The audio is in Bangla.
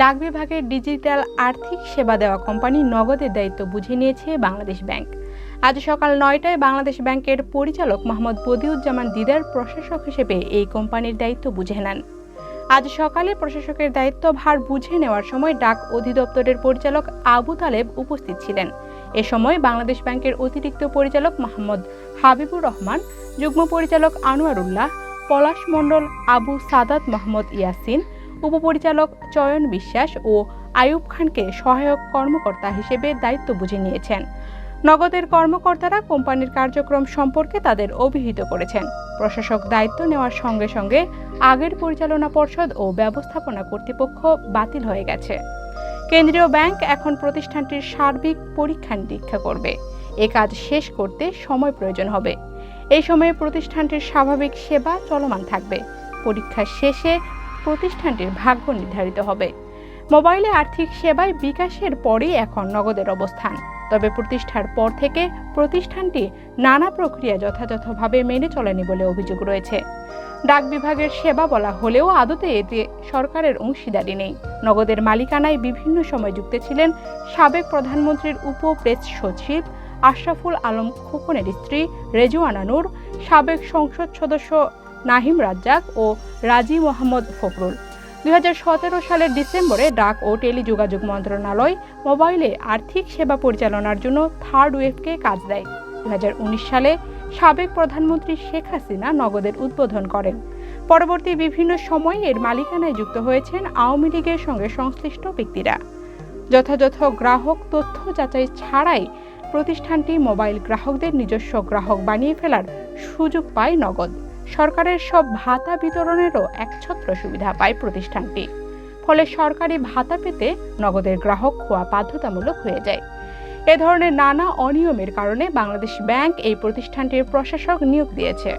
ডাক বিভাগের ডিজিটাল আর্থিক সেবা দেওয়া কোম্পানি নগদের দায়িত্ব বুঝে নিয়েছে বাংলাদেশ ব্যাংক। আজ সকাল নয়টায় বাংলাদেশ ব্যাংকের পরিচালক মোহাম্মদ বদিউজ্জামান দিদার প্রশাসক হিসেবে এই কোম্পানির দায়িত্ব বুঝে নেন। আজ সকালে প্রশাসকের দায়িত্ব ভার বুঝে নেওয়ার সময় ডাক অধিদপ্তরের পরিচালক আবু তালেব উপস্থিত ছিলেন। এ সময় বাংলাদেশ ব্যাংকের অতিরিক্ত পরিচালক মোহাম্মদ হাবিবুর রহমান, যুগ্ম পরিচালক আনোয়ারুল্লাহ, পলাশ মণ্ডল আবু সাদাত মোহাম্মদ ইয়াসিন উপপরিচালক চয়ন বিশ্বাস ও আয়ুব খানকে সহায়ক কর্মকর্তা হিসেবে দায়িত্ব বুঝে নিয়েছেন। নগদের কর্মকর্তারা কোম্পানির কার্যক্রম সম্পর্কে তাদের অভিহিত করেছেন। প্রশাসক দায়িত্ব নেওয়ার সঙ্গে সঙ্গে আগের পরিচালনা পর্ষদ ও ব্যবস্থাপনা কর্তৃপক্ষ বাতিল হয়ে গেছে। কেন্দ্রীয় ব্যাংক এখন প্রতিষ্ঠানটির সার্বিক পরীক্ষা নিরীক্ষা করবে। এ কাজ শেষ করতে সময় প্রয়োজন হবে। এই সময়ে প্রতিষ্ঠানটির স্বাভাবিক সেবা চলমান থাকবে। পরীক্ষা শেষে প্রতিষ্ঠানটির ভাগ্য নির্ধারিত হবে। মোবাইলে আর্থিক সেবায় বিকাশের পরেই এখন নগদের অবস্থান। তবে প্রতিষ্ঠার পর থেকে প্রতিষ্ঠানটি নানা প্রক্রিয়া যথাযথভাবে মেনে চলেনি বলে অভিযোগ রয়েছে। ডাক বিভাগের সেবা বলা হলেও আদতে এতে সরকারের অংশীদারি নেই। নগদের মালিকানায় বিভিন্ন সময় যুক্ত ছিলেন সাবেক প্রধানমন্ত্রীর উপ প্রেস সচিব আশরাফুল আলম খোকনের স্ত্রী রেজুয়ানা নূর, সাবেক সংসদ সদস্য নাহিম রাজ্জাক ও রাজি মোহাম্মদ ফখরুল। দুই হাজার সতেরো সালের ডিসেম্বরে ডাক ও টেলিযোগাযোগ মন্ত্রণালয় মোবাইলে আর্থিক সেবা পরিচালনার জন্য থার্ড ওয়েভকে কাজ দেয়। দুই হাজার উনিশ সালে সাবেক প্রধানমন্ত্রী শেখ হাসিনা নগদের উদ্বোধন করেন। পরবর্তী বিভিন্ন সময়ে এর মালিকানায় যুক্ত হয়েছেন আওয়ামী লীগের সঙ্গে সংশ্লিষ্ট ব্যক্তিরা। যথাযথ গ্রাহক তথ্য যাচাই ছাড়াই প্রতিষ্ঠানটি মোবাইল গ্রাহকদের নিজস্ব গ্রাহক বানিয়ে ফেলার সুযোগ পায় নগদ। সরকারের সব ভাতা বিতরণেরও একছত্র সুবিধা পায় প্রতিষ্ঠানটি। ফলে সরকারি ভাতা পেতে নগদের গ্রাহক হওয়া বাধ্যতামূলক হয়ে যায়। এ ধরনের নানা অনিয়মের কারণে বাংলাদেশ ব্যাংক এই প্রতিষ্ঠানটির প্রশাসক নিয়োগ দিয়েছে।